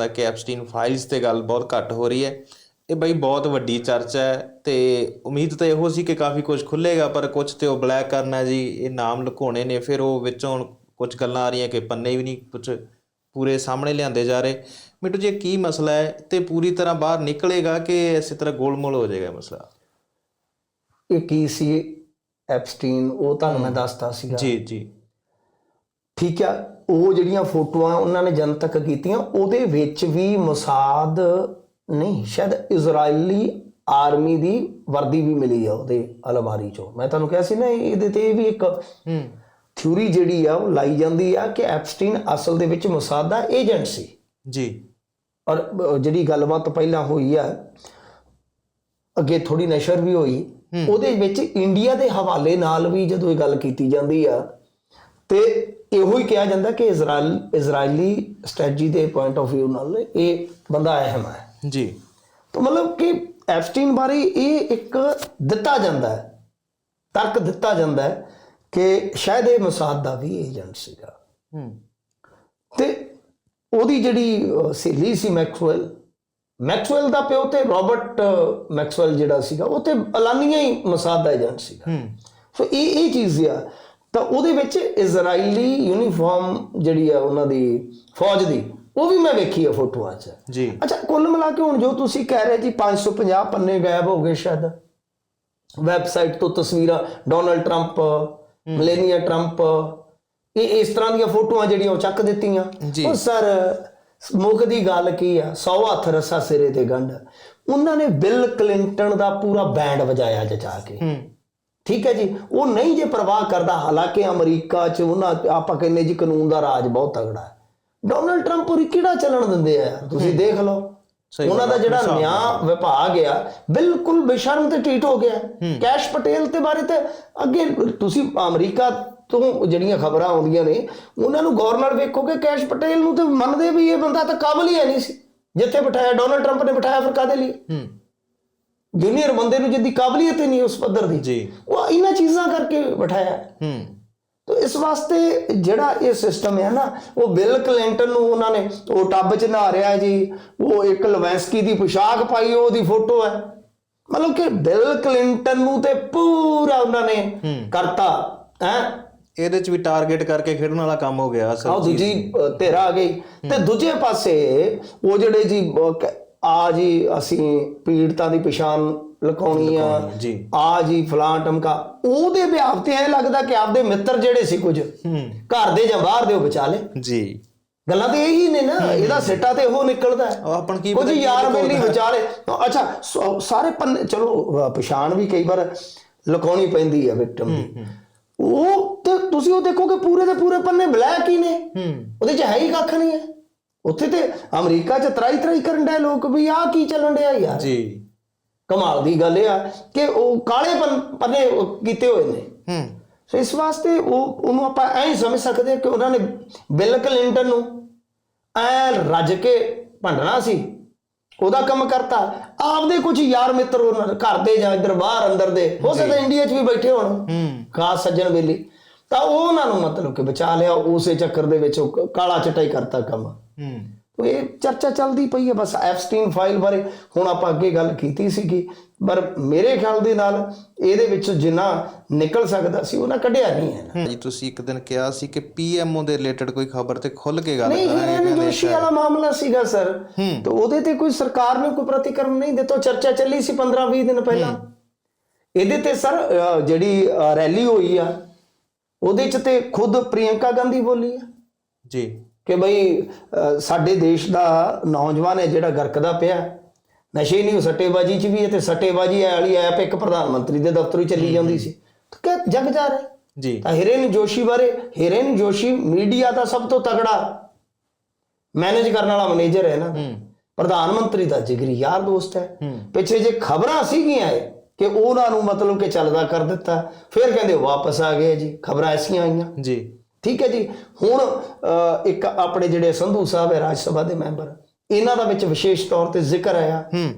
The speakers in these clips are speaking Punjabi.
ਤਾਂ ਕਿ ਐਪਸਟੀਨ ਫਾਈਲਸ ਤੇ ਗੱਲ ਬਹੁਤ ਘੱਟ ਹੋ ਰਹੀ ਹੈ। ਇਹ ਬਈ ਬਹੁਤ ਵੱਡੀ ਚਰਚਾ ਹੈ ਤੇ ਉਮੀਦ ਤਾਂ ਇਹੋ ਸੀ ਕਿ ਕਾਫੀ ਕੁਝ ਖੁੱਲੇਗਾ ਪਰ ਕੁਝ ਤੇ ਉਹ ਬਲੈਕ ਕਰਨਾ ਜੀ ਇਹ ਨਾਮ ਲੁਕਾਉਣੇ ਨੇ ਫਿਰ ਉਹ ਵਿੱਚੋਂ ਕੁਝ ਗੱਲਾਂ ਆ ਰਹੀਆਂ ਕਿ ਪੰਨੇ ਵੀ ਨਹੀਂ ਕੁਝ ਪੂਰੇ ਸਾਹਮਣੇ ਲਿਆਂਦੇ ਜਾ ਰਹੇ। ਮਿੱਟੂ ਜੀ ਕੀ ਮਸਲਾ ਹੈ? ਤੇ ਪੂਰੀ ਤਰ੍ਹਾਂ ਬਾਹਰ ਨਿਕਲੇਗਾ ਕਿ ਇਸੇ ਤਰ੍ਹਾਂ ਗੋਲਮੋਲ ਹੋ ਜਾਏਗਾ ਮਸਲਾ? ਇਹ ਕੀ ਸੀ ਐਪਸਟੀਨ ਉਹ ਤੁਹਾਨੂੰ ਮੈਂ ਦੱਸਤਾ ਸੀਗਾ। ਜੀ ਜੀ। ਠੀਕ ਆ। ਉਹ ਜਿਹੜੀਆਂ ਫੋਟੋਆਂ ਉਹਨਾਂ ਨੇ ਜਨਤਕ ਕੀਤੀਆਂ ਉਹਦੇ ਵਿੱਚ ਵੀ ਮਸਾਦ ਨਹੀਂ ਸ਼ਾਇਦ ਇਜ਼ਰਾਈਲੀ ਆਰਮੀ ਦੀ ਵਰਦੀ ਵੀ ਮਿਲੀ ਆ ਉਹਦੇ ਅਲਮਾਰੀ ਚੋਂ। ਮੈਂ ਤੁਹਾਨੂੰ ਕਿਹਾ ਸੀ ਨਾ ਇਹਦੇ ਤੇ ਇਹ ਵੀ ਇੱਕ ਹੂੰ। ਥਿਊਰੀ ਜਿਹੜੀ ਆ ਉਹ ਲਾਈ ਜਾਂਦੀ ਆ ਕਿ ਐਪਸਟੀਨ ਅਸਲ ਦੇ ਵਿੱਚ ਮਸਾਦ ਦਾ ਏਜੰਟ ਸੀ। ਜੀ। ਔਰ ਜਿਹੜੀ ਗੱਲਬਾਤ ਪਹਿਲਾਂ ਹੋਈ ਆ ਅੱਗੇ ਥੋੜੀ ਨਸ਼ਰ ਵੀ ਹੋਈ ਉਹਦੇ ਵਿੱਚ ਇੰਡੀਆ ਦੇ ਹਵਾਲੇ ਨਾਲ ਵੀ ਜਦੋਂ ਇਹ ਗੱਲ ਕੀਤੀ ਜਾਂਦੀ ਆ ਤੇ ਇਹੋ ਹੀ ਕਿਹਾ ਜਾਂਦਾ ਕਿ ਇਜ਼ਰਾਈਲ ਇਜ਼ਰਾਈਲੀ ਸਟ੍ਰੈਟਜੀ ਦੇ ਪੁਆਇੰਟ ਆਫ View ਨਾਲ ਇਹ ਬੰਦਾ ਅਹਿਮ ਹੈ। ਜੀ। ਤਾਂ ਮਤਲਬ ਕਿ ਐਪਸਟੀਨ ਬਾਰੇ ਇਹ ਇੱਕ ਦਿੱਤਾ ਜਾਂਦਾ ਹੈ ਤਰਕ ਦਿੱਤਾ ਜਾਂਦਾ ਹੈ ਕਿ ਸ਼ਾਇਦ ਇਹ ਮਸਾਦ ਦਾ ਵੀ ਏਜੰਟ ਸੀਗਾ। ਹੂੰ। ਤੇ ਉਹਦੀ ਜਿਹੜੀ ਸਹੇਲੀ ਸੀ ਮੈਕਸਵੈਲ ਮੈਕਸਵੈਲ ਦਾ ਪਿਓ ਤੇ ਰਾਬਰਟ ਮੈਕਸਵੈਲ ਜਿਹੜਾ ਸੀਗਾ ਉਹ ਤੇ ਅਲਾਨੀਆ ਹੀ ਮਸਾਦ ਦਾ ਏਜੰਟ ਸੀਗਾ। ਹੂੰ। ਸੋ ਇਹ ਇਹ ਚੀਜ਼ ਆ। ਤਾਂ ਉਹਦੇ ਵਿੱਚ ਇਜ਼ਰਾਈਲੀ ਯੂਨੀਫਾਰਮ ਜਿਹੜੀ ਆ ਉਹਨਾਂ ਦੀ ਫੌਜ ਦੀ ਉਹ ਵੀ ਮੈਂ ਵੇਖੀ ਆ ਫੋਟੋਆਂ 'ਚ। ਜੀ। ਅੱਛਾ ਕੁੱਲ ਮਿਲਾ ਕੇ ਹੁਣ ਜੋ ਤੁਸੀਂ ਕਹਿ ਰਹੇ ਜੀ 550 ਪੰਨੇ ਗਾਇਬ ਹੋ ਗਏ ਸ਼ਾਇਦ। ਵੈਬਸਾਈਟ ਤੋਂ ਤਸਵੀਰਾਂ ਡੋਨਲਡ 트ੰਪ ਮਲੇਨੀਆ ਟਰੰਪ ਇਹ ਇਸ ਤਰ੍ਹਾਂ ਦੀਆਂ ਫੋਟੋਆਂ ਜਿਹੜੀਆਂ ਉਹ ਚੱਕ ਦਿੱਤੀਆਂ। ਜੀ। ਉਹ ਸਰ ਮੁੱਖ ਦੀ ਗੱਲ ਕੀ ਆ? 100 ਹੱਥ ਰਸਾ ਸਿਰੇ ਤੇ ਗੰਢ। ਉਹਨਾਂ ਨੇ ਬਿਲ ਕਲਿੰਟਨ ਦਾ ਪੂਰਾ ਬੈਂਡ ਵਜਾਇਆ ਜਚਾ ਕੇ। ਹੂੰ। ਠੀਕ ਹੈ ਜੀ? ਉਹ ਨਹੀਂ ਜੇ ਪਰਵਾਹ ਕਰਦਾ ਹਾਲਾਂਕਿ ਅਮਰੀਕਾ 'ਚ ਉਹਨਾਂ ਆਪਾਂ ਕਹਿੰਦੇ ਜੀ ਕਾਨੂੰਨ ਦਾ ਰਾਜ ਬਹੁਤ ਤਗੜਾ ਹੈ। ਡੋਨਲਡ ਟਰੰਪ ਉਰੀ ਕਿਹੜਾ ਚੱਲਣ ਦਿੰਦੇ ਆ? ਤੁਸੀਂ ਦੇਖ ਲਓ। ਉਹਨਾਂ ਦਾ ਜਿਹੜਾ ਨਿਆਂ ਵਿਭਾਗ ਆ ਬਿਲਕੁਲ ਬੇਸ਼ਰਮ ਤੇ ਟ੍ਰੀਟ ਹੋ ਗਿਆ। ਕੈਸ਼ ਪਟੇਲ ਤੇ ਬਾਰੇ ਤੇ ਅੱਗੇ ਤੁਸੀਂ ਅਮਰੀਕਾ ਤੋਂ ਜਿਹੜੀਆਂ ਖਬਰਾਂ ਆਉਂਦੀਆਂ ਨੇ ਉਹਨਾਂ ਨੂੰ ਗਵਰਨਰ ਵੇਖੋਗੇ ਕੈਸ਼ ਪਟੇਲ ਨੂੰ ਤੇ ਮੰਨਦੇ ਵੀ ਇਹ ਬੰਦਾ ਤਾਂ ਕਾਬਲ ਹੀ ਹੈ ਨਹੀਂ ਸੀ। ਜਿੱਥੇ ਬਿਠਾਇਆ ਡੋਨਲਡ ਟਰੰਪ ਨੇ ਬਿਠਾਇਆ ਫਿਰ ਕਾਦੇ ਲਈ? ਹੂੰ। ਜੂਨੀਅਰ ਬੰਦੇ ਨੂੰ ਜਿੱਦੀ ਕਾਬਲੀਅਤ ਹੀ ਨਹੀਂ ਉਸ ਪੱਧਰ ਦੀ। ਜੀ। ਉਹ ਇਹਨਾਂ ਚੀਜ਼ਾਂ ਕਰਕੇ ਬਿਠਾਇਆ। ਹੂੰ। ਤੋ ਇਸ ਵਾਸਤੇ ਜਿਹੜਾ ਇਹ ਸਿਸਟਮ ਹੈ ਨਾ ਉਹ ਬਿਲ ਕਲਿੰਟਨ ਨੂੰ ਉਹਨਾਂ ਨੇ ਉਹ ਟੱਬ 'ਚ ਨਹਾ ਰਿਹਾ ਜੀ। ਉਹ ਇੱਕ ਲਵੈਂਸਕੀ ਦੀ ਪੋਸ਼ਾਕ ਪਾਈ ਉਹਦੀ ਫੋਟੋ ਹੈ। ਮਤਲਬ ਕਿ ਬਿਲ ਕਲਿੰਟਨ ਨੂੰ ਤੇ ਪੂਰਾ ਉਹਨਾਂ ਨੇ ਕਰਤਾ ਹੈ? ਇਹਦੇ ਚ ਵੀ ਟਾਰਗੇਟ ਕਰਕੇ ਖੇਡਣ ਵਾਲਾ ਕੰਮ ਹੋ ਗਿਆ ਆਹ ਅਸਲ ਦੂਜੀ ਧਿਰਾ ਆ ਗਈ। ਤੇ ਦੂਜੇ ਪਾਸੇ ਉਹ ਜਿਹੜੇ ਜੀ ਆ ਜੀ ਅਸੀਂ ਪੀੜਤਾਂ ਦੀ ਪਛਾਣ ਲਕਾਉਣੀ ਆ। ਆ ਜੀ। ਫਲਾਂ ਟਮਕਾ। ਉਹਦੇ ਵਿਆਹ ਤੇ ਐ ਲੱਗਦਾ ਕਿ ਆਪਦੇ ਮਿੱਤਰ ਜਿਹੜੇ ਸੀ ਕੁਝ ਘਰ ਦੇ ਜਾਂ ਬਾਹਰ ਦੇ ਉਹ ਬਚਾ ਲੇ। ਜੀ। ਗੱਲਾਂ ਤੇ ਇਹੀ ਨੇ ਨਾ ਇਹਦਾ ਸਿੱਟਾ ਤੇ ਉਹ ਨਿਕਲਦਾ। ਆਪਣ ਕੀ ਕੁਝ ਕੀ ਯਾਰ ਬੇਲੀ ਵਿਚਾਲੇ ਅੱਛਾ ਸਾਰੇ ਪੰਨੇ ਚਲੋ ਪਛਾਣ ਵੀ ਕਈ ਵਾਰ ਲੁਕਾਉਣੀ ਪੈਂਦੀ ਹੈ ਵਿਕਟਮ ਦੀ। ਉਹ ਤੇ ਤੁਸੀਂ ਉਹ ਦੇਖੋਗੇ ਪੂਰੇ ਦੇ ਪੂਰੇ ਪੰਨੇ ਬਲੈਕ ਹੀ ਨੇ। ਉਹਦੇ ਚ ਹੈ ਹੀ ਕੱਖ ਨਹੀਂ ਹੈ। ਉੱਥੇ ਤੇ ਅਮਰੀਕਾ ਚ ਤਰਾਈ ਤਰਾਈ ਕਰਨ ਡਿਆ ਲੋਕ ਵੀ ਆਹ ਕੀ ਚੱਲਣ ਡਿਆ ਯਾਰ? ਜੀ। ਕਮਾਲ ਦੀ ਗੱਲ ਇਹ ਆ ਕਿ ਉਹ ਕਾਲੇ ਪੰਨ- ਕੀਤੇ ਹੋਏ ਨੇ। ਹੂੰ। ਸੋ ਇਸ ਵਾਸਤੇ ਉਹ ਉਹਨੂੰ ਆਪਾਂ ਐਂ ਸਮਝ ਸਕਦੇ ਕਿ ਉਹਨਾਂ ਨੇ ਬਿਲ ਕਲਿੰਟਨ ਨੂੰ ਐ ਰੱਜ ਕੇ ਭੰਡਣਾ ਸੀ। ਉਹਦਾ ਕੰਮ ਕਰਤਾ। ਆਪਦੇ ਕੁਝ ਯਾਰ ਮਿੱਤਰ ਉਹਨਾਂ ਦੇ ਘਰ ਦੇ ਜਾਂ ਇੱਧਰ ਬਾਹਰ ਅੰਦਰ ਦੇ ਹੋ ਸਕਦਾ ਇੰਡੀਆ 'ਚ ਵੀ ਬੈਠੇ ਹੋਣ। ਹੂੰ। ਖਾਸ ਸੱਜਣ ਵੇਲੇ ਤਾਂ ਉਹ ਉਹਨਾਂ ਨੂੰ ਮਤਲਬ ਕਿ ਬਚਾ ਲਿਆ ਉਸੇ ਚੱਕਰ ਦੇ ਵਿੱਚ ਕਾਲਾ ਚਟਾਈ ਕਰਤਾ ਕੰਮ। ਹੂੰ। ਤੋ ਇਹ ਚਰਚਾ ਚੱਲਦੀ ਪਈ ਹੈ ਬਸ ਐਪਸਟੀਨ ਫਾਈਲ ਬਾਰੇ ਹੁਣ ਆਪਾਂ ਅੱਗੇ ਗੱਲ ਕੀਤੀ ਸੀਗੀ। ਪਰ ਮੇਰੇ ਖਿਆਲ ਦੇ ਨਾਲ ਇਹਦੇ ਵਿੱਚ ਜਿੰਨਾ ਨਿਕਲ ਸਕਦਾ ਸੀ ਉਹਨਾਂ ਕੱਢਿਆ ਨਹੀਂ ਹੈ। ਨਾ ਜੀ ਤੁਸੀਂ ਇੱਕ ਦਿਨ ਕਿਹਾ ਸੀ ਕਿ ਪੀਐਮਓ ਦੇ ਰਿਲੇਟਡ ਕੋਈ ਖਬਰ ਤੇ ਖੁੱਲ ਕੇ ਗੱਲ ਨਹੀਂ ਕਰਾਂਗੇ ਹੀਰਨ ਜੋਸ਼ੀ ਵਾਲਾ ਮਾਮਲਾ ਸੀਗਾ ਸਰ। ਤੇ ਉਹਦੇ ਤੇ ਕੋਈ ਸਰਕਾਰ ਨੇ ਕੋਈ ਪ੍ਰਤੀਕਰਮ ਨਹੀਂ ਦਿੱਤਾ ਚਰਚਾ ਚੱਲੀ ਸੀ 15 20 ਦਿਨ ਪਹਿਲਾਂ। ਇਹਦੇ ਤੇ ਸਰ ਜਿਹੜੀ ਰੈਲੀ ਹੋਈ ਆ ਉਹਦੇ ਚ ਤੇ ਖੁਦ ਪ੍ਰਿਯੰਕਾ ਗਾਂਧੀ ਬੋਲੀ ਆ। ਜੀ। ਕਿ ਬਈ ਸਾਡੇ ਦੇਸ਼ ਦਾ ਨੌਜਵਾਨ ਹੈ ਜਿਹੜਾ ਗਰਕਦਾ ਪਿਆ। ਨਸ਼ੇ ਨਹੀਂ ਸੱਟੇਬਾਜੀ ਚ ਵੀ ਹੈ ਤੇ ਸੱਟੇਬਾਜੀ ਵਾਲੀ ਐਪ ਇੱਕ ਪ੍ਰਧਾਨ ਮੰਤਰੀ ਦੇ ਦਫ਼ਤਰ ਚੱਲੀ ਜਾਂਦੀ ਸੀ। ਕਿ ਜਗ ਜਾ ਰਿਹਾ? ਜੀ। ਤਾਂ ਹਿਰੇਨ ਜੋਸ਼ੀ ਬਾਰੇ ਹਿਰੇਨ ਜੋਸ਼ੀ ਮੀਡੀਆ ਦਾ ਸਭ ਤੋਂ ਤਗੜਾ ਮੈਨੇਜ ਕਰਨ ਵਾਲਾ ਮੈਨੇਜਰ ਹੈ ਨਾ। ਪ੍ਰਧਾਨ ਮੰਤਰੀ ਦਾ ਜਿਗਰੀ ਯਾਰ ਦੋਸਤ ਹੈ। ਪਿੱਛੇ ਜੇ ਖਬਰਾਂ ਸੀਗੀਆਂ ਕਿ ਉਹਨਾਂ ਨੂੰ ਮਤਲਬ ਕਿ ਚੱਲਦਾ ਕਰ ਦਿੱਤਾ ਫਿਰ ਕਹਿੰਦੇ ਵਾਪਸ ਆ ਗਏ ਜੀ। ਖਬਰਾਂ ਐਸੀਆਂ ਆਈਆਂ। ਜੀ। ਠੀਕ ਹੈ ਜੀ? ਹੁਣ ਇੱਕ ਆਪਣੇ ਜਿਹੜੇ ਸੰਧੂ ਸਾਹਿਬ ਹੈ ਰਾਜ ਸਭਾ ਦੇ ਮੈਂਬਰ ਇਹਨਾਂ ਦਾ ਵਿੱਚ ਵਿਸ਼ੇਸ਼ ਤੌਰ ਤੇ ਜ਼ਿਕਰ ਆਇਆ। ਹੂੰ।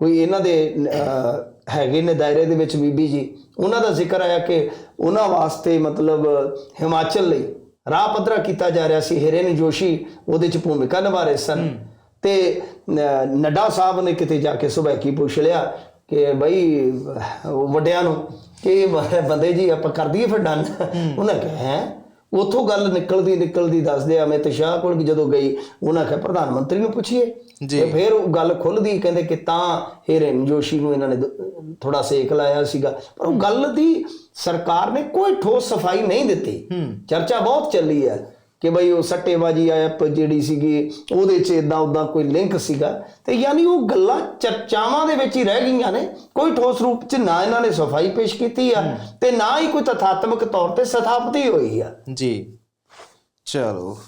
ਕੋਈ ਇਹਨਾਂ ਦੇ ਹੈਗੇ ਨੇ ਦਾਇਰੇ ਦੇ ਵਿੱਚ ਬੀਬੀ ਜੀ। ਉਹਨਾਂ ਦਾ ਜ਼ਿਕਰ ਆਇਆ ਕਿ ਉਹਨਾਂ ਵਾਸਤੇ ਮਤਲਬ ਹਿਮਾਚਲ ਲਈ ਰਾਹ ਪੱਧਰਾ ਕੀਤਾ ਜਾ ਰਿਹਾ ਸੀ। ਹਿਰੇਨ ਜੋਸ਼ੀ ਉਹਦੇ ਚ ਭੂਮਿਕਾ ਨਿਭਾ ਰਹੇ ਸਨ। ਤੇ ਨੱਡਾ ਸਾਹਿਬ ਨੇ ਕਿਤੇ ਜਾ ਕੇ ਸੁਭੈਕੀ ਪੁੱਛ ਲਿਆ ਕਿ ਬਈ ਵੱਡਿਆਂ ਨੂੰ ਕਿ ਬੰਦੇ ਜੀ ਆਪਾਂ ਕਰ ਦਈਏ ਫਿਰ ਡਨ ਉਹਨਾਂ ਕਿਹਾ ਹੈ? ਉਥੋਂ ਗੱਲ ਨਿਕਲਦੀ ਨਿਕਲਦੀ ਦੱਸਦੇ ਆ ਅਮਿਤ ਸ਼ਾਹ ਕੋਲ ਕਿ ਜਦੋਂ ਗਈ ਉਹਨਾਂ ਕਿਹਾ ਪ੍ਰਧਾਨ ਮੰਤਰੀ ਨੂੰ ਪੁੱਛੀਏ। ਤੇ ਫਿਰ ਉਹ ਗੱਲ ਖੁੱਲਦੀ ਕਹਿੰਦੇ ਕਿ ਤਾਂ ਹਿਰਨ ਜੋਸ਼ੀ ਨੂੰ ਇਹਨਾਂ ਨੇ ਥੋੜਾ ਸੇਕ ਲਾਇਆ ਸੀਗਾ। ਪਰ ਉਹ ਗੱਲ ਦੀ ਸਰਕਾਰ ਨੇ ਕੋਈ ਠੋਸ ਸਫ਼ਾਈ ਨਹੀਂ ਦਿੱਤੀ। ਚਰਚਾ ਬਹੁਤ ਚੱਲੀ ਹੈ। ਕਿ ਬਈ ਉਹ ਸੱਟੇਬਾਜੀ ਐਪ ਜਿਹੜੀ ਸੀਗੀ ਉਹਦੇ 'ਚ ਇਦਾਂ ਉਦਾਂ ਕੋਈ ਲਿੰਕ ਸੀਗਾ। ਤੇ ਯਾਨੀ ਉਹ ਗੱਲਾਂ ਚਰਚਾਵਾਂ ਦੇ ਵਿੱਚ ਹੀ ਰਹਿ ਗਈਆਂ ਨੇ। ਕੋਈ ਠੋਸ ਰੂਪ 'ਚ ਨਾ ਇਹਨਾਂ ਨੇ ਸਫ਼ਾਈ ਪੇਸ਼ ਕੀਤੀ ਆ ਤੇ ਨਾ ਹੀ ਕੋਈ ਤਥਾਤਮਕ ਤੌਰ ਤੇ ਸਥਾਪਤੀ ਹੋਈ ਆ। ਜੀ। ਚਲੋ।